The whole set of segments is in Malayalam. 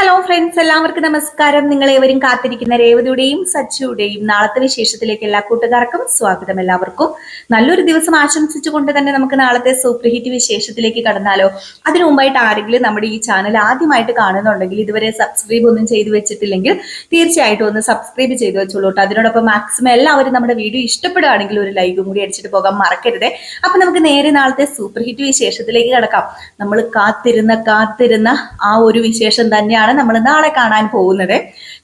ഹലോ ഫ്രണ്ട്സ് എല്ലാവർക്കും നമസ്കാരം. നിങ്ങൾ ഏവരും കാത്തിരിക്കുന്ന രേവതിയുടെയും സച്ചിയുടെയും നാളത്തെ വിശേഷത്തിലേക്ക് എല്ലാ കൂട്ടുകാർക്കും സ്വാഗതം എല്ലാവർക്കും. നല്ലൊരു ദിവസം ആശംസിച്ചുകൊണ്ട് തന്നെ നമുക്ക് നാളത്തെ സൂപ്പർ ഹിറ്റ് വിശേഷത്തിലേക്ക് കടന്നാലോ? അതിനു മുമ്പായിട്ട് ആരെങ്കിലും നമ്മുടെ ഈ ചാനൽ ആദ്യമായിട്ട് കാണുന്നുണ്ടെങ്കിൽ ഇതുവരെ സബ്സ്ക്രൈബ് ഒന്നും ചെയ്തു വെച്ചിട്ടില്ലെങ്കിൽ തീർച്ചയായിട്ടും ഒന്ന് സബ്സ്ക്രൈബ് ചെയ്തു വെച്ചോളൂ അതിനോടൊപ്പം മാക്സിമം എല്ലാവരും നമ്മുടെ വീഡിയോ ഇഷ്ടപ്പെടുകയാണെങ്കിൽ ഒരു ലൈക്കും കൂടി അടിച്ചിട്ട് പോകാൻ മറക്കരുത്. അപ്പൊ നമുക്ക് നേരെ നാളത്തെ സൂപ്പർ ഹിറ്റ് വിശേഷത്തിലേക്ക് കടക്കാം. നമ്മൾ കാത്തിരുന്ന കാത്തിരുന്ന ആ ഒരു വിശേഷം തന്നെയാണ് നമ്മൾ നാളെ കാണാൻ പോകുന്നത്.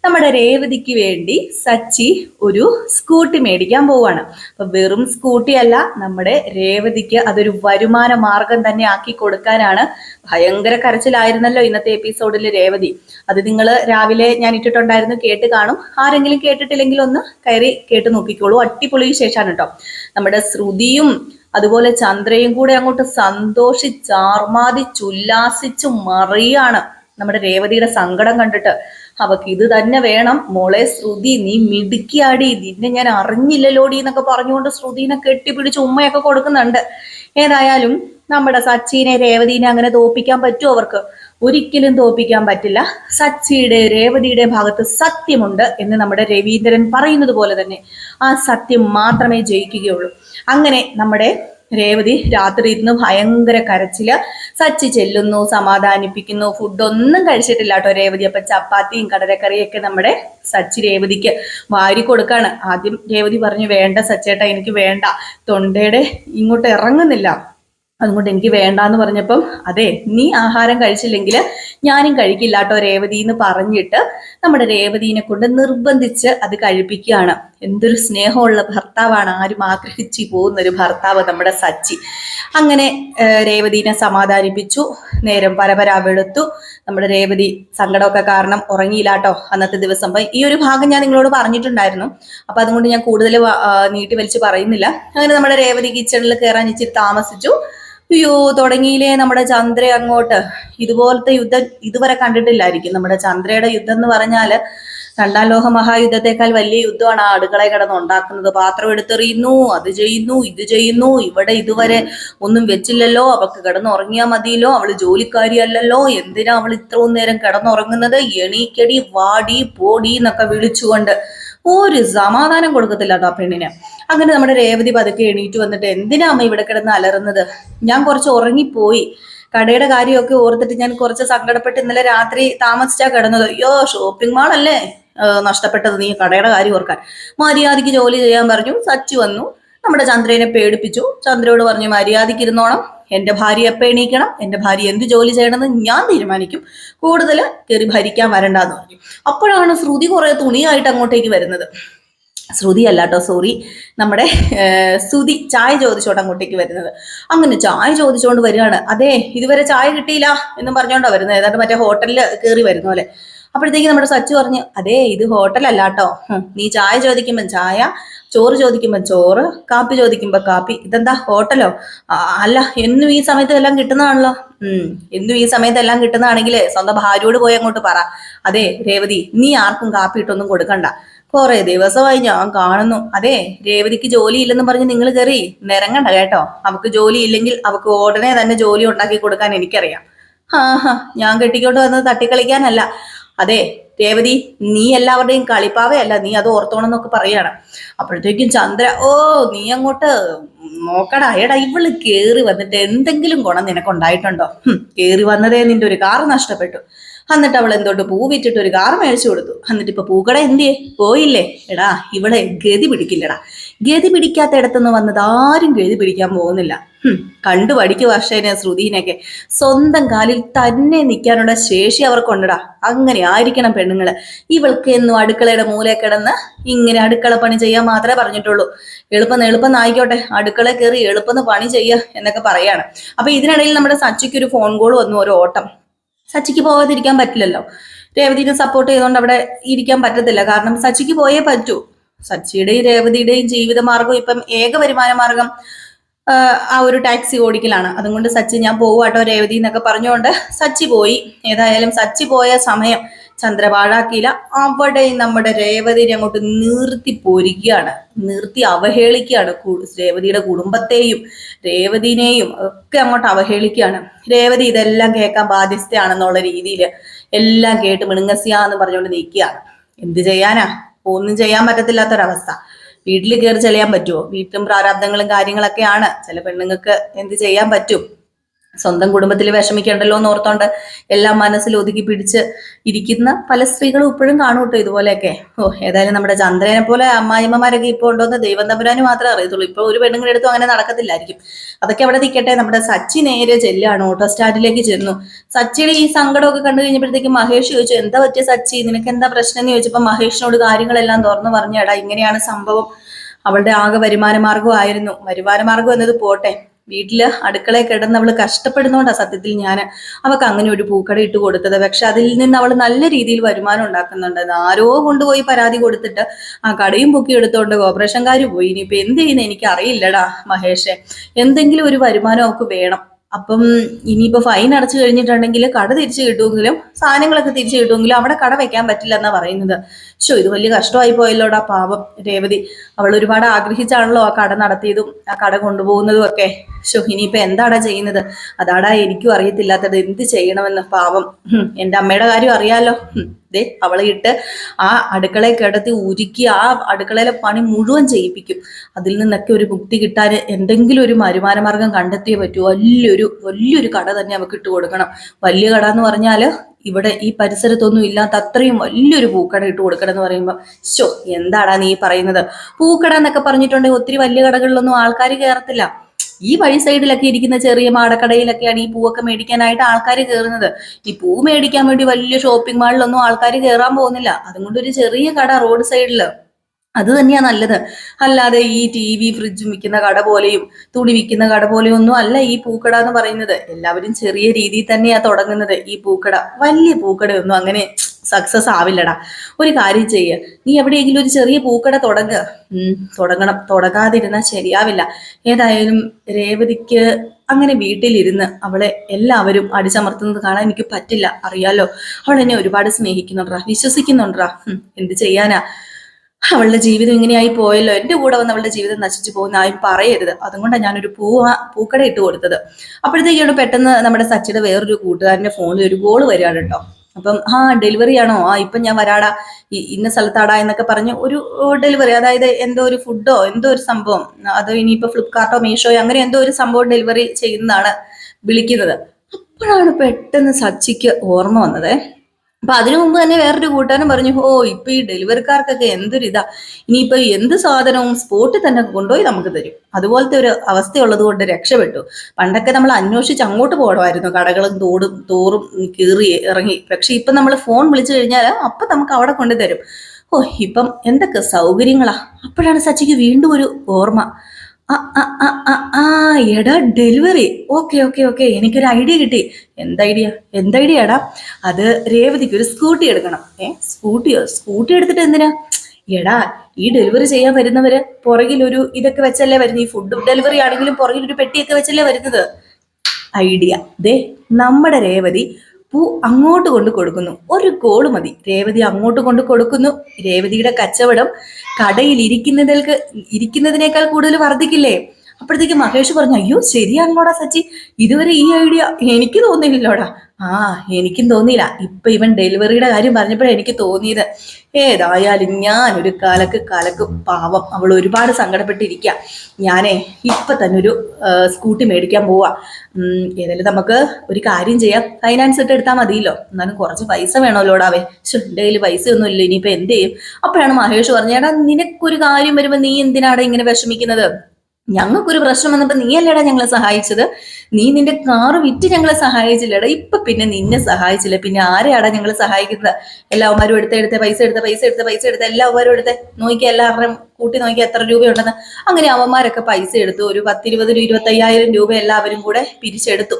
നമ്മുടെ രേവതിക്ക് വേണ്ടി സച്ചി ഒരു സ്കൂട്ടി മേടിക്കാൻ പോവാണ് അപ്പൊ വെറും സ്കൂട്ടി അല്ല നമ്മുടെ രേവതിക്ക് അതൊരു വരുമാന മാർഗം തന്നെ ആക്കി കൊടുക്കാനാണ് ഭയങ്കര കരച്ചിലായിരുന്നല്ലോ ഇന്നത്തെ എപ്പിസോഡിൽ രേവതി. അത് നിങ്ങൾ രാവിലെ ഞാൻ ഇട്ടിട്ടുണ്ടായിരുന്നു കേട്ട് കാണും. ആരെങ്കിലും കേട്ടിട്ടില്ലെങ്കിൽ ഒന്ന് കയറി കേട്ട് നോക്കിക്കോളൂ. അടിപൊളി ശേഷമാണ് കേട്ടോ നമ്മുടെ ശ്രുതിയും അതുപോലെ ചന്ദ്രയും കൂടെ അങ്ങോട്ട് സന്തോഷിച്ചാർമാദിച്ചുല്ലാസിച്ചു മറിയാണ്. നമ്മുടെ രേവതിയുടെ സങ്കടം കണ്ടിട്ട് അവക്ക് ഇത് തന്നെ വേണം. മോളെ ശ്രുതി നീ മിടുക്കിയാടി. നിന്നെ ഞാൻ അറിഞ്ഞില്ലല്ലോടി എന്നൊക്കെ പറഞ്ഞുകൊണ്ട് ശ്രുതിനെ കെട്ടിപ്പിടിച്ച് ഉമ്മയൊക്കെ കൊടുക്കുന്നുണ്ട്. ഏതായാലും നമ്മുടെ സച്ചിനെ രേവതിനെ അങ്ങനെ തോപ്പിക്കാൻ പറ്റുമോ അവർക്ക്? ഒരിക്കലും തോപ്പിക്കാൻ പറ്റില്ല. സച്ചിയുടെ രേവതിയുടെ ഭാഗത്ത് സത്യമുണ്ട് എന്ന് നമ്മുടെ രവീന്ദ്രൻ പറയുന്നത് പോലെ തന്നെ ആ സത്യം മാത്രമേ ജയിക്കുകയുള്ളൂ. അങ്ങനെ നമ്മുടെ രേവതി രാത്രി ഇരുന്ന് ഭയങ്കര കരച്ചിൽ സച്ചി ചെല്ലുന്നു സമാധാനിപ്പിക്കുന്നു. ഫുഡൊന്നും കഴിച്ചിട്ടില്ല കേട്ടോ രേവതി. അപ്പൊ ചപ്പാത്തിയും കടലക്കറിയൊക്കെ നമ്മുടെ സച്ചി രേവതിക്ക് വാരി കൊടുക്കാണ്. ആദ്യം രേവതി പറഞ്ഞു വേണ്ട സച്ചേട്ടാ എനിക്ക് വേണ്ട. തൊണ്ടയുടെ ഇങ്ങോട്ട് ഇറങ്ങുന്നില്ല. അതുകൊണ്ട് എനിക്ക് വേണ്ടാന്ന് പറഞ്ഞപ്പം അതെ നീ ആഹാരം കഴിച്ചില്ലെങ്കിൽ ഞാനും കഴിക്കില്ല കേട്ടോ രേവതി എന്ന് പറഞ്ഞിട്ട് നമ്മുടെ രേവതിനെ കൊണ്ട് നിർബന്ധിച്ച് അത് കഴിപ്പിക്കുകയാണ്. എന്തൊരു സ്നേഹമുള്ള ഭർത്താവാണ്. ആരും ആഗ്രഹിച്ചു പോകുന്ന ഒരു ഭർത്താവ് നമ്മുടെ സച്ചി. അങ്ങനെ രേവതിനെ സമാധാനിപ്പിച്ചു. നേരം പരപര വെളുത്തു നമ്മുടെ രേവതി സങ്കടമൊക്കെ കാരണം ഉറങ്ങിയില്ലാട്ടോ അന്നത്തെ ദിവസം ഈ ഒരു ഭാഗം ഞാൻ നിങ്ങളോട് പറഞ്ഞിട്ടുണ്ടായിരുന്നു. അപ്പൊ അതുകൊണ്ട് ഞാൻ കൂടുതൽ നീട്ടി വലിച്ച് പറയുന്നില്ല. അങ്ങനെ നമ്മുടെ രേവതി കിച്ചണിൽ കയറാൻ ഇച്ചിരി താമസിച്ചു. അയ്യോ തുടങ്ങിയില്ലേ നമ്മുടെ ചന്ദ്ര അങ്ങോട്ട്. ഇതുപോലത്തെ യുദ്ധം ഇതുവരെ കണ്ടിട്ടില്ലായിരിക്കും. നമ്മുടെ ചന്ദ്രയുടെ യുദ്ധം എന്ന് പറഞ്ഞാൽ രണ്ടാം ലോക മഹായുദ്ധത്തെക്കാൾ വലിയ യുദ്ധമാണ് ആ അടുക്കളയിൽ കിടന്ന് ഉണ്ടാക്കുന്നത് പാത്രം എടുത്തെറിയുന്നു അത് ചെയ്യുന്നു ഇത് ചെയ്യുന്നു. ഇവിടെ ഇതുവരെ ഒന്നും വെച്ചില്ലല്ലോ. അവൾക്ക് കിടന്ന് ഉറങ്ങിയാൽ മതിയല്ലോ. അവൾ ജോലിക്കാരിയല്ലല്ലോ. എന്തിനാ അവൾ ഇത്രയും നേരം കിടന്നുറങ്ങുന്നത്? എണീക്കടി വാടി പോടി എന്നൊക്കെ വിളിച്ചുകൊണ്ട് ഒരു സമാധാനം കൊടുക്കത്തില്ല കേട്ടോ ആ പെണ്ണിന്. അങ്ങനെ നമ്മുടെ രേവതി പതുക്കെ എണീറ്റ് വന്നിട്ട് എന്തിനാ അമ്മ ഇവിടെ കിടന്ന് അലറുന്നത്? ഞാൻ കുറച്ച് ഉറങ്ങിപ്പോയി. കടയുടെ കാര്യമൊക്കെ ഓർത്തിട്ട് ഞാൻ കുറച്ച് സങ്കടപ്പെട്ട് ഇന്നലെ രാത്രി താമസിച്ചാ കിടന്നത്. അയ്യോ ഷോപ്പിംഗ് ഏഹ് നഷ്ടപ്പെട്ടത് നീ കടയുടെ കാര്യം ഓർക്കാൻ. മര്യാദയ്ക്ക് ജോലി ചെയ്യാൻ പറഞ്ഞു സച്ചു വന്നു. നമ്മുടെ ചന്ദ്രനെ പേടിപ്പിച്ചു. ചന്ദ്രയോട് പറഞ്ഞു മര്യാദയ്ക്ക് ഇരുന്നോണം എന്റെ ഭാര്യ എപ്പോ എണീക്കണം? എന്റെ ഭാര്യ എന്ത് ജോലി ചെയ്യണമെന്ന് ഞാൻ തീരുമാനിക്കും. കൂടുതൽ കയറി ഭരിക്കാൻ വരണ്ടെന്ന് പറഞ്ഞു. അപ്പോഴാണ് ശ്രുതി കുറെ തുണിയായിട്ട് അങ്ങോട്ടേക്ക് വരുന്നത്. ശ്രുതി അല്ല കേട്ടോ സോറി. നമ്മുടെ ശ്രുതി ചായ ചോദിച്ചോണ്ട് അങ്ങോട്ടേക്ക് വരുന്നത്. അങ്ങനെ ചായ ചോദിച്ചുകൊണ്ട് വരികയാണ്. അതെ ഇതുവരെ ചായ കിട്ടിയില്ല എന്നും പറഞ്ഞോണ്ടാ വരുന്നത്. ഏതാണ്ട് മറ്റേ ഹോട്ടലിൽ കയറി വരുന്നു പോലെ. അപ്പോഴത്തേക്ക് നമ്മുടെ സച്ചു പറഞ്ഞു അതെ ഇത് ഹോട്ടലല്ല കേട്ടോ നീ ചായ ചോദിക്കുമ്പോൾ ചായ ചോറ് ചോദിക്കുമ്പോൾ ചോറ് കാപ്പി ചോദിക്കുമ്പോൾ കാപ്പി. ഇതെന്താ ഹോട്ടലോ? അല്ല എന്നും ഈ സമയത്ത് എല്ലാം കിട്ടുന്നതാണല്ലോ. ഉം എന്നും ഈ സമയത്ത് എല്ലാം കിട്ടുന്നതാണെങ്കിൽ സ്വന്തം ഭാര്യയോട് പോയി അങ്ങോട്ട് പറ. അതെ രേവതി നീ ആർക്കും കാപ്പി ഇട്ടൊന്നും കൊടുക്കണ്ട. കുറെ ദിവസമായി ഞാൻ കാണുന്നു. അതെ രേവതിക്ക് ജോലി ഇല്ലെന്ന് പറഞ്ഞ് നിങ്ങൾ കയറി നിരങ്ങണ്ട കേട്ടോ. അവക്ക് ജോലി ഇല്ലെങ്കിൽ അവക്ക് ഉടനെ തന്നെ ജോലി ഉണ്ടാക്കി കൊടുക്കാൻ എനിക്കറിയാം. ആ ഞാൻ കെട്ടിക്കൊണ്ട് വന്നത് തട്ടിക്കളിക്കാനല്ല. അതെ രേവതി നീ എല്ലാവരുടെയും കളിപ്പാവയല്ല നീ അത് ഓർത്തോണം എന്നൊക്കെ പറയാണ്. അപ്പോഴത്തേക്കും ചന്ദ്ര ഓ നീ അങ്ങോട്ട് നോക്കടാ എടാ ഇവൾ കേറി വന്നിട്ട് എന്തെങ്കിലും ഗുണം നിനക്കുണ്ടായിട്ടുണ്ടോ? കേറി വന്നതേ നിന്റെ ഒരു കാറ് നഷ്ടപ്പെട്ടു. എന്നിട്ട് അവൾ എന്തോട്ട് പൂ വിറ്റിട്ട് ഒരു കാർ മേടിച്ചു കൊടുത്തു. എന്നിട്ട് ഇപ്പൊ പൂക്കട എന്തിയേ? പോയില്ലേ? എടാ ഇവളെ ഗതി പിടിക്കില്ലടാ. ഗതി പിടിക്കാത്ത ഇടത്തുനിന്ന് വന്നത് ആരും ഗതി പിടിക്കാൻ പോകുന്നില്ല. കണ്ടു പഠിക്കു വർഷേനെ ശ്രുതിനെയൊക്കെ സ്വന്തം കാലിൽ തന്നെ നിൽക്കാനുള്ള ശേഷി അവർക്കുണ്ടടാ. അങ്ങനെ ആയിരിക്കണം പെണ്ണുങ്ങൾ. ഇവൾക്ക് എന്നും അടുക്കളയുടെ മൂലെ കിടന്ന് ഇങ്ങനെ അടുക്കള പണി ചെയ്യാൻ മാത്രമേ പറഞ്ഞിട്ടുള്ളൂ. എളുപ്പം എളുപ്പം ആയിക്കോട്ടെ. അടുക്കള കയറി എളുപ്പം പണി ചെയ്യുക എന്നൊക്കെ പറയാണ്. അപ്പൊ ഇതിനിടയിൽ നമ്മുടെ സച്ചിക്ക് ഒരു ഫോൺ കോൾ വന്നു ഒരു ഓട്ടം. സച്ചിക്ക് പോകാതിരിക്കാൻ പറ്റില്ലല്ലോ. രേവതിനെ സപ്പോർട്ട് ചെയ്തുകൊണ്ട് അവിടെ ഇരിക്കാൻ പറ്റത്തില്ല. കാരണം സച്ചിക്ക് പോയേ പറ്റൂ. സച്ചിയുടെയും രേവതിയുടെയും ജീവിത മാർഗം ഇപ്പം ഏക വരുമാന മാർഗം ആ ഒരു ടാക്സി ഓടിക്കലാണ്. അതുകൊണ്ട് സച്ചി ഞാൻ പോവാട്ടോ രേവതി എന്നൊക്കെ പറഞ്ഞുകൊണ്ട് സച്ചി പോയി. ഏതായാലും സച്ചി പോയ സമയം ചന്ദ്ര പാഴാക്കിയില്ല അവിടെ നമ്മുടെ രേവതിനെ അങ്ങോട്ട് നിർത്തി പൊരിക്കുകയാണ് നിർത്തി അവഹേളിക്കുകയാണ് രേവതിയുടെ കുടുംബത്തെയും രേവതിനെയും ഒക്കെ അങ്ങോട്ട് അവഹേളിക്കുകയാണ്. രേവതി ഇതെല്ലാം കേൾക്കാൻ ബാധ്യസ്ഥയാണെന്നുള്ള രീതിയിൽ എല്ലാം കേട്ട് മിണുങ്ങസിയാന്ന് പറഞ്ഞുകൊണ്ട് നിൽക്കുകയാണ്. എന്ത് ചെയ്യാനാ? ഒന്നും ചെയ്യാൻ പറ്റത്തില്ലാത്തൊരവസ്ഥ. വീട്ടിൽ കയറി ചെളിയാൻ പറ്റുമോ വീട്ടും പ്രാരാബ്ദങ്ങളും കാര്യങ്ങളൊക്കെയാണ്. ചില പെണ്ണുങ്ങൾക്ക് എന്ത് ചെയ്യാൻ പറ്റും? സ്വന്തം കുടുംബത്തിൽ വിഷമിക്കണ്ടല്ലോ എന്ന് ഓർത്തോണ്ട് എല്ലാം മനസ്സിൽ ഒതുക്കി പിടിച്ച് ഇരിക്കുന്ന പല സ്ത്രീകളും ഇപ്പോഴും കാണും കേട്ടോ ഇതുപോലെയൊക്കെ. ഓ ഏതായാലും നമ്മുടെ ചന്ദ്രനെ പോലെ അമ്മായിമ്മമാരൊക്കെ ഇപ്പോൾ ഉണ്ടോന്ന് ദൈവം തമ്പുരാന് മാത്രമേ അറിയത്തുള്ളൂ. ഇപ്പോൾ ഒരു പെണ്ണുങ്ങളുടെ അടുത്തും അങ്ങനെ നടക്കത്തില്ലായിരിക്കും. അതൊക്കെ അവിടെ നിൽക്കട്ടെ. നമ്മുടെ സച്ചി നേരെ ചെല്ലാണ്. ഓട്ടോ സ്റ്റാൻഡിലേക്ക് ചെന്നു. സച്ചിയുടെ ഈ സങ്കടമൊക്കെ കണ്ടു കഴിഞ്ഞപ്പോഴത്തേക്ക് മഹേഷ് ചോദിച്ചു എന്താ പറ്റിയ സച്ചി? നിനക്ക് എന്താ പ്രശ്നം? എന്ന് ചോദിച്ചപ്പോൾ മഹേഷിനോട് കാര്യങ്ങളെല്ലാം തുറന്നു പറഞ്ഞു എടാ ഇങ്ങനെയാണ് സംഭവം. അവളുടെ ആകെ വരുമാന മാർഗമായിരുന്നു വരുമാന മാർഗം എന്നത് പോട്ടെ. വീട്ടിൽ അടുക്കളയിൽ കിടന്ന് അവൾ കഷ്ടപ്പെടുന്നോണ്ടാ സത്യത്തിൽ ഞാൻ അവൾക്ക് അങ്ങനെ ഒരു പൂക്കട ഇട്ട് കൊടുത്തത്. പക്ഷെ അതിൽ നിന്ന് അവൾ നല്ല രീതിയിൽ വരുമാനം ഉണ്ടാക്കുന്നുണ്ട്. ആരോ കൊണ്ടുപോയി പരാതി കൊടുത്തിട്ട് ആ കടയും പൊക്കി എടുത്തോണ്ട് കോർപ്പറേഷൻകാർ പോയി. ഇനിയിപ്പോ എന്ത് ചെയ്യുന്ന എനിക്ക് അറിയില്ലടാ മഹേഷെ. എന്തെങ്കിലും ഒരു വരുമാനം അവൾക്ക് വേണം. അപ്പം ഇനിയിപ്പോ ഫൈൻ അടച്ചു കഴിഞ്ഞിട്ടുണ്ടെങ്കിൽ കട തിരിച്ചു കിട്ടുമെങ്കിലും സാധനങ്ങളൊക്കെ തിരിച്ചു കിട്ടുമെങ്കിലും അവിടെ കട വെക്കാൻ പറ്റില്ല എന്നാ പറയുന്നത്. ഷോ ഇത് വലിയ കഷ്ടമായി പോയല്ലോടാ പാവം രേവതി. അവൾ ഒരുപാട് ആഗ്രഹിച്ചാണല്ലോ ആ കട നടത്തിയതും ആ കട കൊണ്ടുപോകുന്നതും ഒക്കെ. ഷോ ഇനിയിപ്പോ എന്താടാ ചെയ്യുന്നത്? അതാടാ എനിക്കും അറിയത്തില്ലാത്തത്. എന്ത് ചെയ്യണമെന്ന്? പാവം. എന്റെ അമ്മയുടെ കാര്യം അറിയാലോ. ദേ അവളെ ഇട്ട് ആ അടുക്കളയിൽ കിടത്തി ഉരുക്കി ആ അടുക്കളയിലെ പണി മുഴുവൻ ചെയ്യിപ്പിക്കും. അതിൽ നിന്നൊക്കെ ഒരു മുക്തി കിട്ടാൻ എന്തെങ്കിലും ഒരു വരുമാന മാർഗം കണ്ടെത്തിയേ പറ്റൂ. വലിയൊരു വലിയൊരു കട തന്നെ അവർക്ക് ഇട്ട് കൊടുക്കണം. വലിയ കട എന്ന് പറഞ്ഞാൽ ഇവിടെ ഈ പരിസരത്തൊന്നും ഇല്ലാത്ത അത്രയും വലിയൊരു പൂക്കട ഇട്ട് കൊടുക്കണം എന്ന് പറയുമ്പോൾ ശോ എന്താടാ നീ പറയുന്നത്? പൂക്കട എന്നൊക്കെ പറഞ്ഞിട്ടുണ്ടെങ്കിൽ ഒത്തിരി വലിയ കടകളിലൊന്നും ആൾക്കാർ കയറത്തില്ല. ഈ വഴി സൈഡിലൊക്കെ ഇരിക്കുന്ന ചെറിയ മാടക്കടയിലൊക്കെയാണ് ഈ പൂവൊക്കെ മേടിക്കാനായിട്ട് ആൾക്കാർ കയറുന്നത് ഈ പൂ മേടിക്കാൻ വേണ്ടി വലിയ ഷോപ്പിംഗ് മാളിലൊന്നും ആൾക്കാർ കയറാൻ പോകുന്നില്ല. അതുകൊണ്ട് ഒരു ചെറിയ കട റോഡ് സൈഡിൽ അത് തന്നെയാണ് നല്ലത്. അല്ലാതെ ഈ ടി വി ഫ്രിഡ്ജും വിൽക്കുന്ന കട പോലെയും തുണി വിൽക്കുന്ന കട പോലെയും ഒന്നും അല്ല ഈ പൂക്കട എന്ന് പറയുന്നത്. എല്ലാവരും ചെറിയ രീതിയിൽ തന്നെയാണ് തുടങ്ങുന്നത് ഈ പൂക്കട. വലിയ പൂക്കടയൊന്നും അങ്ങനെ സക്സസ് ആവില്ലടാ. ഒരു കാര്യം ചെയ്യ. നീ എവിടെയെങ്കിലും ഒരു ചെറിയ പൂക്കട തുടങ്ങുക തുടങ്ങണം. തുടങ്ങാതിരുന്നാൽ ശരിയാവില്ല. ഏതായാലും രേവതിക്ക് അങ്ങനെ വീട്ടിലിരുന്ന് അവളെ എല്ലാവരും അടിച്ചമർത്തുന്നത് കാണാൻ എനിക്ക് പറ്റില്ല. അറിയാലോ. അവൾ എന്നെ ഒരുപാട് സ്നേഹിക്കുന്നുണ്ടാ വിശ്വസിക്കുന്നുണ്ടാ എന്ത് ചെയ്യാനാ? അവളുടെ ജീവിതം ഇങ്ങനെയായി പോയല്ലോ. എന്റെ കൂടെ വന്ന് അവളുടെ ജീവിതം നശിച്ചു പോകുന്ന ആരും പറയരുത്. അതുകൊണ്ടാണ് ഞാനൊരു പൂ പൂക്കട ഇട്ട് കൊടുത്തത്. അപ്പോഴത്തേക്കാണ് പെട്ടെന്ന് നമ്മുടെ സച്ചിയുടെ വേറൊരു കൂട്ടുകാരന്റെ ഫോണിൽ ഒരു ഗോൾ വരികയാണ് കേട്ടോ. അപ്പം ആ ഡെലിവറി ആണോ? ആ ഇപ്പം ഞാൻ വരാടാ. ഇന്ന സ്ഥലത്താടാ എന്നൊക്കെ പറഞ്ഞ് ഒരു ഡെലിവറി. അതായത് എന്തോ ഒരു ഫുഡോ എന്തോ ഒരു സംഭവം. അതോ ഇനിയിപ്പോൾ ഫ്ലിപ്കാർട്ടോ മീഷോയോ അങ്ങനെ എന്തോ ഒരു സംഭവം ഡെലിവറി ചെയ്യുന്നതാണ് വിളിക്കുന്നത്. അപ്പോഴാണ് പെട്ടെന്ന് സച്ചിക്ക് ഓർമ്മ വന്നത്. അപ്പൊ അതിനു മുമ്പ് തന്നെ വേറൊരു കൂട്ടുകാരൻ പറഞ്ഞു ഓ ഇപ്പൊ ഈ ഡെലിവറിക്കാർക്കൊക്കെ എന്തൊരു ഇതാ. ഇനിയിപ്പോ എന്ത് സാധനവും സ്പോട്ടിൽ തന്നെ കൊണ്ടുപോയി നമുക്ക് തരും. അതുപോലത്തെ ഒരു അവസ്ഥയുള്ളത് കൊണ്ട് രക്ഷപ്പെട്ടു. പണ്ടൊക്കെ നമ്മൾ അന്വേഷിച്ച് അങ്ങോട്ട് പോകണമായിരുന്നു. കടകളും തോടും തോറും കീറി ഇറങ്ങി. പക്ഷെ ഇപ്പൊ നമ്മൾ ഫോൺ വിളിച്ചു കഴിഞ്ഞാൽ അപ്പൊ നമുക്ക് അവിടെ കൊണ്ടുതരും ഓ ഇപ്പം എന്തൊക്കെ സൗകര്യങ്ങളാ. അപ്പോഴാണ് സച്ചിക്ക് വീണ്ടും ഒരു ഓർമ്മ. ആ എടാ ഡെലിവറി. Okay okay okay. എനിക്കൊരു ഐഡിയ കിട്ടി. എന്ത് ഐഡിയ എന്ത് ഐഡിയ അത് രേവതിക്ക് ഒരു സ്കൂട്ടി എടുക്കണം. ഏ സ്കൂട്ടിയോ സ്കൂട്ടി എടുത്തിട്ട് എന്തിനാ? എടാ ഈ ഡെലിവറി ചെയ്യാൻ വരുന്നവര് പുറകിൽ ഒരു ഇതൊക്കെ വെച്ചല്ലേ വരുന്നത് ഈ ഫുഡ് ഡെലിവറി ആണെങ്കിലും പുറകിൽ ഒരു പെട്ടിയൊക്കെ വെച്ചല്ലേ വരുന്നത്? ഐഡിയ ദേ നമ്മുടെ രേവതി പൂ അങ്ങോട്ട് കൊണ്ട് കൊടുക്കുന്നു. ഒരു കോൾ മതി. രേവതി അങ്ങോട്ട് കൊണ്ട് കൊടുക്കുന്നു. രേവതിയുടെ കച്ചവടം കടയിൽ ഇരിക്കുന്നതിൽക്ക് ഇരിക്കുന്നതിനേക്കാൾ കൂടുതൽ വർദ്ധിക്കില്ലേ? അപ്പോഴത്തേക്ക് മഹേഷ് പറഞ്ഞു അയ്യോ ശരിയാണല്ലോടാ സച്ചി. ഇതുവരെ ഈ ഐഡിയ എനിക്ക് തോന്നിയില്ലല്ലോടാ. ആ എനിക്കും തോന്നിയില്ല. ഇപ്പൊ ഇവൻ ഡെലിവറിയുടെ കാര്യം പറഞ്ഞപ്പോഴാണ് എനിക്ക് തോന്നിയത്. ഏതായാലും ഞാൻ ഒരു കാലക്ക് കാലക്ക് പാവം. അവൾ ഒരുപാട് സങ്കടപ്പെട്ടിരിക്കുക ഞാനേ ഇപ്പൊ തന്നെ ഒരു സ്കൂട്ടി മേടിക്കാൻ പോവാ. ഏതായാലും നമുക്ക് ഒരു കാര്യം ചെയ്യാം. ഫൈനാൻസ് ഇട്ട് എടുത്താൽ മതിയല്ലോ. എന്നാലും കുറച്ച് പൈസ വേണമല്ലോടാവേ ശ്ശോ, എന്റെ കയ്യിൽ ഒന്നും ഇല്ല ഇനിയിപ്പോ എന്ത് ചെയ്യും? അപ്പോഴാണ് മഹേഷ് പറഞ്ഞേടാ നിനക്കൊരു കാര്യം വരുമ്പോ നീ എന്തിനാടാ ഇങ്ങനെ വിഷമിക്കുന്നത്? ഞങ്ങൾക്കൊരു പ്രശ്നം വന്നപ്പോ നീയല്ലേടാ ഞങ്ങളെ സഹായിച്ചത്? നീ നിന്റെ കാറ് വിറ്റ് ഞങ്ങളെ സഹായിച്ചില്ലേടാ. ഇപ്പൊ പിന്നെ നിന്നെ സഹായിച്ചില്ല. പിന്നെ ആരെയാടാ ഞങ്ങൾ സഹായിക്കുന്നത്? എല്ലാവന്മാരും എടുത്ത് എടുത്ത് പൈസ എടുത്ത് പൈസ എടുത്ത് പൈസ എടുത്ത എല്ലാവരും എടുത്ത്. നോക്കി എല്ലാവരുടെയും കൂട്ടി നോക്കി എത്ര രൂപയുണ്ടെന്ന്. അങ്ങനെ അവന്മാരൊക്കെ പൈസ എടുത്തു. ഒരു പത്തിരുപത് ഇരുപത്തയ്യായിരം രൂപ എല്ലാവരും കൂടെ പിരിച്ചെടുത്തു.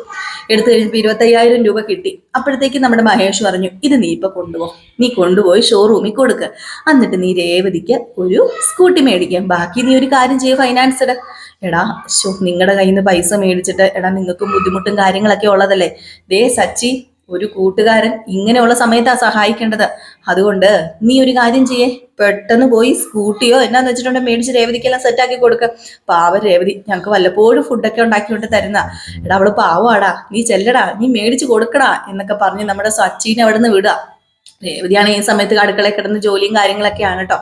എടുത്തു കഴിഞ്ഞപ്പോൾ ഇരുപത്തയ്യായിരം രൂപ കിട്ടി. അപ്പോഴത്തേക്ക് നമ്മുടെ മഹേഷ് പറഞ്ഞു ഇത് നീ ഇപ്പൊ കൊണ്ടുപോ. നീ കൊണ്ടുപോയി ഷോറൂമിൽ കൊടുക്ക്. എന്നിട്ട് നീ രേവതിക്ക് ഒരു സ്കൂട്ടി മേടിക്കാം. ബാക്കി നീ ഒരു കാര്യം ചെയ്യുക ഫൈനാൻസ് ഇട. എടാ ശോ നിങ്ങളുടെ കയ്യിൽ നിന്ന് പൈസ മേടിച്ചിട്ട് എടാ നിങ്ങൾക്കും ബുദ്ധിമുട്ടും കാര്യങ്ങളൊക്കെ ഉള്ളതല്ലേ? ദേ സച്ചി ഒരു കൂട്ടുകാരൻ ഇങ്ങനെയുള്ള സമയത്താ സഹായിക്കേണ്ടത്. അതുകൊണ്ട് നീ ഒരു കാര്യം ചെയ്യേ. പെട്ടെന്ന് പോയി സ്കൂട്ടിയോ എന്നാന്ന് വെച്ചിട്ടുണ്ടെങ്കിൽ മേടിച്ച് രേവതിക്കെല്ലാം സെറ്റാക്കി കൊടുക്ക. പാവ രേവതി ഞങ്ങൾക്ക് വല്ലപ്പോഴും ഫുഡൊക്കെ ഉണ്ടാക്കിക്കൊണ്ട് തരുന്ന. എടാ അവൾ പാവാടാ. നീ ചെല്ലടാ നീ മേടിച്ച് കൊടുക്കടാ എന്നൊക്കെ പറഞ്ഞ് നമ്മുടെ സച്ചിനെ അവിടെ നിന്ന് വിടുക. രേവതിയാണ് ഈ സമയത്ത് അടുക്കളയിൽ കിടന്ന് ജോലിയും കാര്യങ്ങളൊക്കെയാണ് കേട്ടോ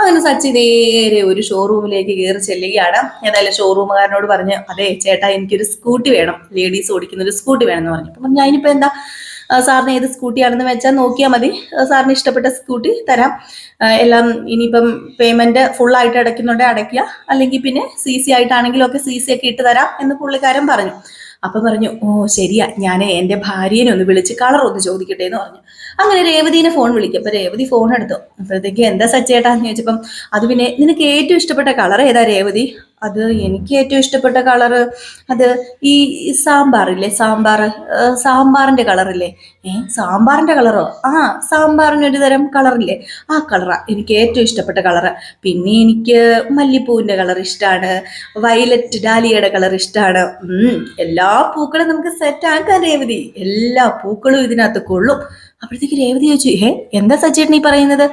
അങ്ങനെ സച്ചി നേരെ ഒരു ഷോറൂമിലേക്ക് കയറി ചെല്ലുകയാണ്. ഏതായാലും ഷോറൂമുകാരനോട് പറഞ്ഞ് അതെ ചേട്ടാ എനിക്കൊരു സ്കൂട്ടി വേണം. ലേഡീസ് ഓടിക്കുന്ന ഒരു സ്കൂട്ടി വേണം എന്ന് പറഞ്ഞു. അപ്പം ഞാൻ ഇനിയിപ്പോൾ എന്താ സാറിന് ഏത് സ്കൂട്ടിയാണെന്ന് വെച്ചാൽ നോക്കിയാൽ മതി. സാറിന് ഇഷ്ടപ്പെട്ട സ്കൂട്ടി തരാം. എല്ലാം ഇനിയിപ്പം പേയ്മെന്റ് ഫുൾ ആയിട്ട് അടയ്ക്കുന്നുണ്ടെങ്കിൽ അടയ്ക്കുക. അല്ലെങ്കിൽ പിന്നെ സി സി ആയിട്ടാണെങ്കിലും ഒക്കെ സി സി ഒക്കെ ഇട്ട് തരാം എന്ന് പുള്ളിക്കാരൻ പറഞ്ഞു. അപ്പം പറഞ്ഞു ഓ ശരിയാ. ഞാൻ എന്റെ ഭാര്യനെ ഒന്ന് വിളിച്ച് കളർ ഒന്ന് ചോദിക്കട്ടെ എന്ന് പറഞ്ഞു. അങ്ങനെ രേവതിനെ ഫോൺ വിളിക്കും. അപ്പം രേവതി ഫോൺ എടുത്തു. അപ്പോഴത്തേക്ക് എന്താ സച്ചേട്ടാന്ന് ചോദിച്ചപ്പം അത് പിന്നെ നിനക്ക് ഏറ്റവും ഇഷ്ടപ്പെട്ട കളർ ഏതാ രേവതി? അത് എനിക്ക് ഏറ്റവും ഇഷ്ടപ്പെട്ട കളറ് അത് ഈ സാമ്പാറില്ലേ സാമ്പാർ സാമ്പാറിന്റെ കളറില്ലേ ഏ സാമ്പാറിന്റെ കളറോ ആ സാമ്പാറിനൊരു തരം കളറില്ലേ ആ കളറാണ് എനിക്ക് ഏറ്റവും ഇഷ്ടപ്പെട്ട കളറ് പിന്നെ എനിക്ക് മല്ലിപ്പൂവിന്റെ കളർ ഇഷ്ടമാണ് വയലറ്റ് ഡാലിയയുടെ കളർ ഇഷ്ടമാണ് എല്ലാ പൂക്കളും നമുക്ക് സെറ്റ് ആക്കാൻ രേവതി. എല്ലാ പൂക്കളും ഇതിനകത്ത് കൊള്ളും. അപ്പോഴത്തേക്ക് രേവതി ചോദിച്ചു ഹേ എന്താ സച്ചേട്ടൻ നീ പറയുന്നത്?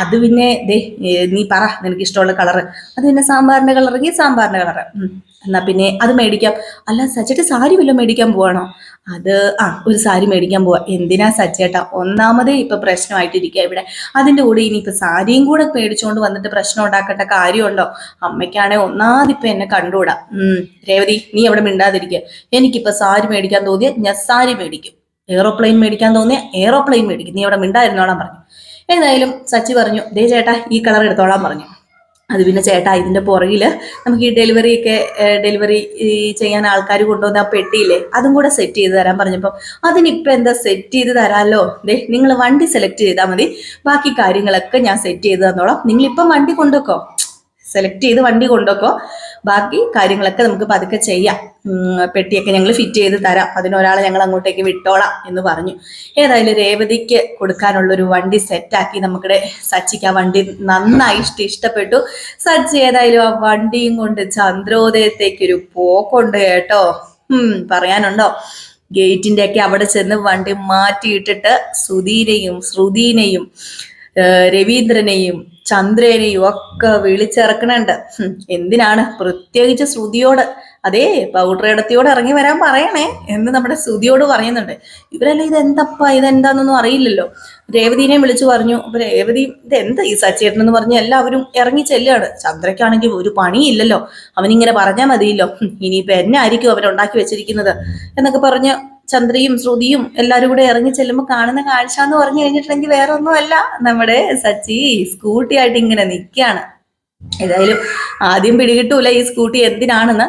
അത് പിന്നെ ദേ നീ പറ നിനക്ക് ഇഷ്ടമുള്ള കളറ്. അത് പിന്നെ സാമ്പാറിന്റെ കളറെങ്കിൽ സാമ്പാറിന്റെ കളറ്. എന്നാ പിന്നെ അത് മേടിക്കാം. അല്ല സച്ചേട്ടൻ സാരി വല്ലതും മേടിക്കാൻ പോവാണോ? അത് ആ ഒരു സാരി മേടിക്കാൻ പോവാ. എന്തിനാ സച്ചേട്ടാ ഒന്നാമതേ ഇപ്പൊ പ്രശ്നമായിട്ടിരിക്കുക ഇവിടെ. അതിന്റെ കൂടെ ഇനിയിപ്പോ സാരിയും കൂടെ മേടിച്ചുകൊണ്ട് വന്നിട്ട് പ്രശ്നം ഉണ്ടാക്കേണ്ട കാര്യമുണ്ടോ? അമ്മയ്ക്കാണെ ഒന്നാതിപ്പോ എന്നെ കണ്ടുകൂടാ. ഉം രേവതി നീ അവിടെ മിണ്ടാതിരിക്കുക എനിക്കിപ്പോ സാരി മേടിക്കാൻ തോന്നിയ ഞാൻ സാരി മേടിക്കും. എയ്റോപ്ലെയിൻ മേടിക്കാൻ തോന്നിയ എയ്റോപ്ലെയിൻ മേടിക്കും. നീ അവിടെ മിണ്ടായിരുന്നോളാൻ പറഞ്ഞു. എന്തായാലും സച്ചി പറഞ്ഞു ദേ ചേട്ടാ ഈ കളർ എടുത്തോളാൻ പറഞ്ഞു. അത് പിന്നെ ചേട്ടാ ഇതിന്റെ പുറകിൽ നമുക്ക് ഈ ഡെലിവറി ഒക്കെ ഡെലിവറി ചെയ്യാൻ ആൾക്കാർ കൊണ്ടുവന്ന ആ പെട്ടിയില്ലേ അതും കൂടെ സെറ്റ് ചെയ്ത് തരാൻ പറഞ്ഞപ്പോൾ അതിനിപ്പോൾ എന്താ സെറ്റ് ചെയ്ത് തരാമല്ലോ ദേ നിങ്ങൾ വണ്ടി സെലക്ട് ചെയ്താൽ മതി. ബാക്കി കാര്യങ്ങളൊക്കെ ഞാൻ സെറ്റ് ചെയ്ത് തന്നോളാം. നിങ്ങളിപ്പം വണ്ടി കൊണ്ടുവെക്കോ. സെലക്ട് ചെയ്ത് വണ്ടി കൊണ്ടുവെക്കോ. ബാക്കി കാര്യങ്ങളൊക്കെ നമുക്ക് പതുക്കെ ചെയ്യാം. പെട്ടിയൊക്കെ ഞങ്ങൾ ഫിറ്റ് ചെയ്ത് തരാം. അതിനൊരാളെ ഞങ്ങൾ അങ്ങോട്ടേക്ക് വിട്ടോളാം എന്ന് പറഞ്ഞു. ഏതായാലും രേവതിക്ക് കൊടുക്കാനുള്ളൊരു വണ്ടി സെറ്റാക്കി നമ്മുടെ സച്ചിക്ക് ആ വണ്ടി നന്നായി ഇഷ്ട ഇഷ്ടപ്പെട്ടു. സച്ചി ഏതായാലും ആ വണ്ടിയും കൊണ്ട് ചന്ദ്രോദയത്തേക്കൊരു പോക്കുണ്ട് കേട്ടോ. പറയാനുണ്ടോ? ഗേറ്റിന്റെ ഒക്കെ അവിടെ ചെന്ന് വണ്ടി മാറ്റിയിട്ടിട്ട് സുധീനെയും ശ്രുതീനെയും രവീന്ദ്രനെയും ചന്ദ്രനെയും ഒക്കെ വിളിച്ചിറക്കണുണ്ട് എന്തിനാണ് പ്രത്യേകിച്ച് ശ്രുതിയോട് അതേ പൗഡറേടത്തിയോട് ഇറങ്ങി വരാൻ പറയണേ എന്ന് നമ്മുടെ ശ്രുതിയോട് പറയുന്നുണ്ട്. ഇവരെല്ലാം ഇതെന്തപ്പാ ഇതെന്താന്നൊന്നും അറിയില്ലല്ലോ. രേവതിനെയും വിളിച്ചു പറഞ്ഞു. അപ്പൊ രേവതി ഇതെന്താ ഈ സച്ചേട്ടൻ എന്ന് പറഞ്ഞ് എല്ലാവരും ഇറങ്ങി ചെല്ലുകയാണ്. ചന്ദ്രയ്ക്കാണെങ്കിൽ ഒരു പണിയില്ലല്ലോ. അവനിങ്ങനെ പറഞ്ഞാൽ മതിയല്ലോ. ഇനിയിപ്പോ എന്നെ ആയിരിക്കും അവരുണ്ടാക്കി വെച്ചിരിക്കുന്നത്? എന്നൊക്കെ പറഞ്ഞ് ചന്ദ്രയും ശ്രുതിയും എല്ലാവരും കൂടെ ഇറങ്ങി ചെല്ലുമ്പോൾ കാണുന്ന കാഴ്ച എന്ന് പറഞ്ഞു കഴിഞ്ഞിട്ടുണ്ടെങ്കിൽ വേറെ ഒന്നുമല്ല നമ്മുടെ സച്ചി സ്കൂട്ടി ആയിട്ട് ഇങ്ങനെ നിൽക്കുകയാണ് ഏതായാലും ആദ്യം പിടികിട്ടൂല ഈ സ്കൂട്ടി എന്തിനാണെന്ന്.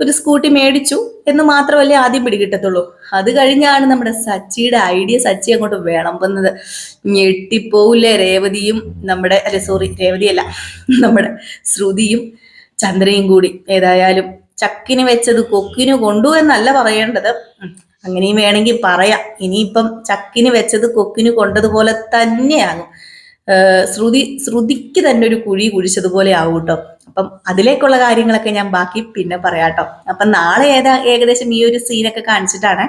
ഒരു സ്കൂട്ടി മേടിച്ചു എന്ന് മാത്രമല്ലേ ആദ്യം പിടികിട്ടത്തുള്ളൂ. അത് കഴിഞ്ഞാണ് നമ്മുടെ സച്ചിയുടെ ഐഡിയ സച്ചി അങ്ങോട്ട് വിളമ്പുന്നത്. ഞെട്ടിപ്പോവില്ലേ രേവതിയും നമ്മുടെ അല്ലെ സോറി രേവതിയല്ല നമ്മുടെ ശ്രുതിയും ചന്ദ്രയും കൂടി. ഏതായാലും ചക്കിന് വെച്ചത് കൊക്കിന് കൊണ്ടു എന്നല്ല പറയേണ്ടത്. അങ്ങനെയും വേണമെങ്കിൽ പറയാം. ഇനിയിപ്പം ചക്കിന് വെച്ചത് കൊക്കിന് കൊണ്ടതുപോലെ തന്നെയാകും. ശ്രുതി ശ്രുതിക്ക് തന്നെ ഒരു കുഴി കുഴിച്ചതുപോലെ ആവും കേട്ടോ അപ്പം അതിലേക്കുള്ള കാര്യങ്ങളൊക്കെ ഞാൻ ബാക്കി പിന്നെ പറയാട്ടോ. അപ്പം നാളെ ഏതാ ഏകദേശം ഈ ഒരു സീനൊക്കെ കാണിച്ചിട്ടാണ്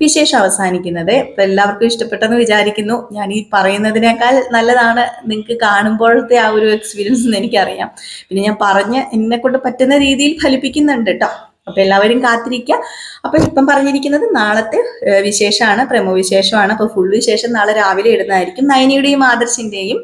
വിശേഷം അവസാനിക്കുന്നത്. അപ്പം എല്ലാവർക്കും ഇഷ്ടപ്പെട്ടെന്ന് വിചാരിക്കുന്നു. ഞാൻ ഈ പറയുന്നതിനേക്കാൾ നല്ലതാണ് നിങ്ങൾക്ക് കാണുമ്പോഴത്തെ ആ ഒരു എക്സ്പീരിയൻസ് എന്ന് എനിക്കറിയാം. പിന്നെ ഞാൻ പറഞ്ഞ് എന്നെ കൊണ്ട് പറ്റുന്ന രീതിയിൽ ഫലിപ്പിക്കുന്നുണ്ട് കേട്ടോ അപ്പൊ എല്ലാവരും കാത്തിരിക്കുക അപ്പോൾ ഇപ്പം പറഞ്ഞിരിക്കുന്നത് നാളത്തെ വിശേഷമാണ് പ്രമോ വിശേഷമാണ്. അപ്പൊ ഫുൾ വിശേഷം നാളെ രാവിലെ ഇടുന്നതായിരിക്കും. നയനിയുടെയും ആദർശിന്റെയും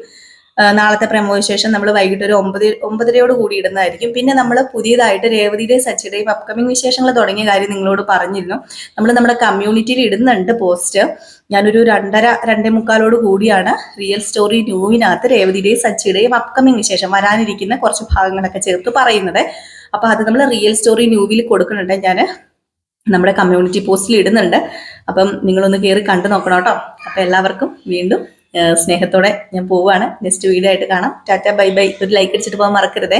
നാളത്തെ പ്രമോവിശേഷം നമ്മൾ വൈകിട്ട് ഒരു ഒമ്പത് ഒമ്പതരയോട് കൂടി ഇടുന്നതായിരിക്കും. പിന്നെ നമ്മൾ പുതിയതായിട്ട് രേവതിയുടെയും സച്ചിയുടെയും അപ്കമിങ് വിശേഷങ്ങൾ തുടങ്ങിയ കാര്യം നിങ്ങളോട് പറഞ്ഞിരുന്നു. നമ്മൾ നമ്മുടെ കമ്മ്യൂണിറ്റിയിൽ ഇടുന്നുണ്ട് പോസ്റ്റ് ഞാനൊരു രണ്ടര രണ്ടേ മുക്കാലോട് കൂടിയാണ് റിയൽ സ്റ്റോറി ന്യൂവിനകത്ത് രേവതിയുടെയും സച്ചിയുടെയും അപ്കമിങ് വിശേഷം വരാനിരിക്കുന്ന കുറച്ച് ഭാഗങ്ങളൊക്കെ ചേർത്ത് പറയുന്നത്. അപ്പൊ അത് നമ്മൾ റിയൽ സ്റ്റോറി ന്യൂവിൽ കൊടുക്കുന്നുണ്ട് ഞാൻ നമ്മുടെ കമ്മ്യൂണിറ്റി പോസ്റ്റിൽ ഇടുന്നുണ്ട്. അപ്പം നിങ്ങളൊന്ന് കയറി കണ്ടു നോക്കണം കേട്ടോ. അപ്പൊ എല്ലാവർക്കും വീണ്ടും സ്നേഹത്തോടെ ഞാൻ പോവുകയാണ് നെക്സ്റ്റ് വീഡിയോ ആയിട്ട് കാണാം. Tata bye bye. ഒരു ലൈക്ക് അടിച്ചിട്ട് പോകാൻ മറക്കരുതേ.